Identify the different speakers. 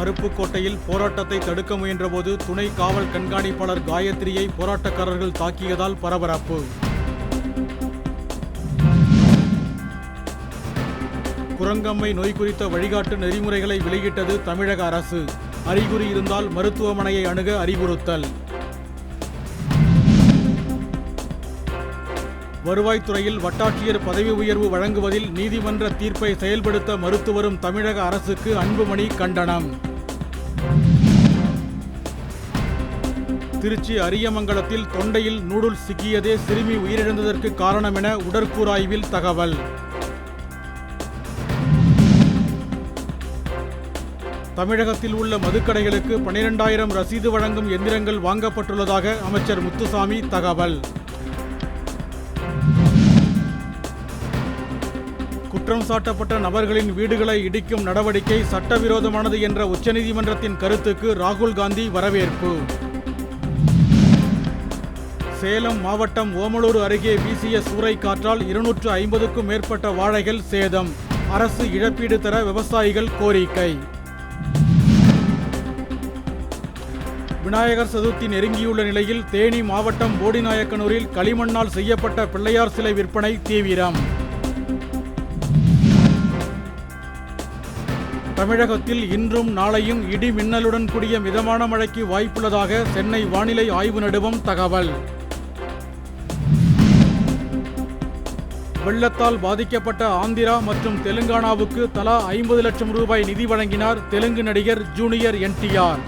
Speaker 1: அருப்புக்கோட்டையில் போராட்டத்தை தடுக்க முயன்றபோது துணை காவல் கண்காணிப்பாளர் காயத்ரியை போராட்டக்காரர்கள் தாக்கியதால் பரபரப்பு. குரங்கம்மை நோய் குறித்த வழிகாட்டு நெறிமுறைகளை வெளியிட்டது தமிழக அரசு. அறிகுறி இருந்தால் மருத்துவமனையை அணுக அறிவுறுத்தல். வருவாய்த்துறையில் வட்டாட்சியர் பதவி உயர்வு வழங்குவதில் நீதிமன்ற தீர்ப்பை செயல்படுத்த மறுத்து வரும் தமிழக அரசுக்கு அன்புமணி கண்டனம். திருச்சி அரியமங்கலத்தில் தொண்டையில் நூடுல்ஸ் சிக்கியதே சிறுமி உயிரிழந்ததற்கு காரணம் என உடற்கூராய்வில் தகவல். தமிழகத்தில் உள்ள மதுக்கடைகளுக்கு பனிரெண்டாயிரம் ரசீது வழங்கும் எந்திரங்கள் வாங்கப்பட்டுள்ளதாக அமைச்சர் முத்துசாமி தகவல். குற்றம் சாட்டப்பட்ட நபர்களின் வீடுகளை இடிக்கும் நடவடிக்கை சட்டவிரோதமானது என்ற உச்சநீதிமன்றத்தின் கருத்துக்கு ராகுல் காந்தி வரவேற்பு. சேலம் மாவட்டம் ஓமலூர் அருகே வீசிய சூறைக்காற்றால் இருநூற்று ஐம்பதுக்கும் மேற்பட்ட வாழைகள் சேதம். அரசு இழப்பீடு தர விவசாயிகள் கோரிக்கை. விநாயகர் சதுர்த்தி நெருங்கியுள்ள நிலையில் தேனி மாவட்டம் போடிநாயக்கனூரில் களிமண்ணால் செய்யப்பட்ட பிள்ளையார் சிலை விற்பனை தீவிரம். தமிழகத்தில் இன்றும் நாளையும் இடி மின்னலுடன் கூடிய மிதமான மழைக்கு வாய்ப்புள்ளதாக சென்னை வானிலை ஆய்வு நடுவம் தகவல். வெள்ளத்தால் பாதிக்கப்பட்ட ஆந்திரா மற்றும் தெலுங்கானாவுக்கு தலா ஐம்பது லட்சம் ரூபாய் நிதி வழங்கினார் தெலுங்கு நடிகர் ஜூனியர் என்டிஆர்.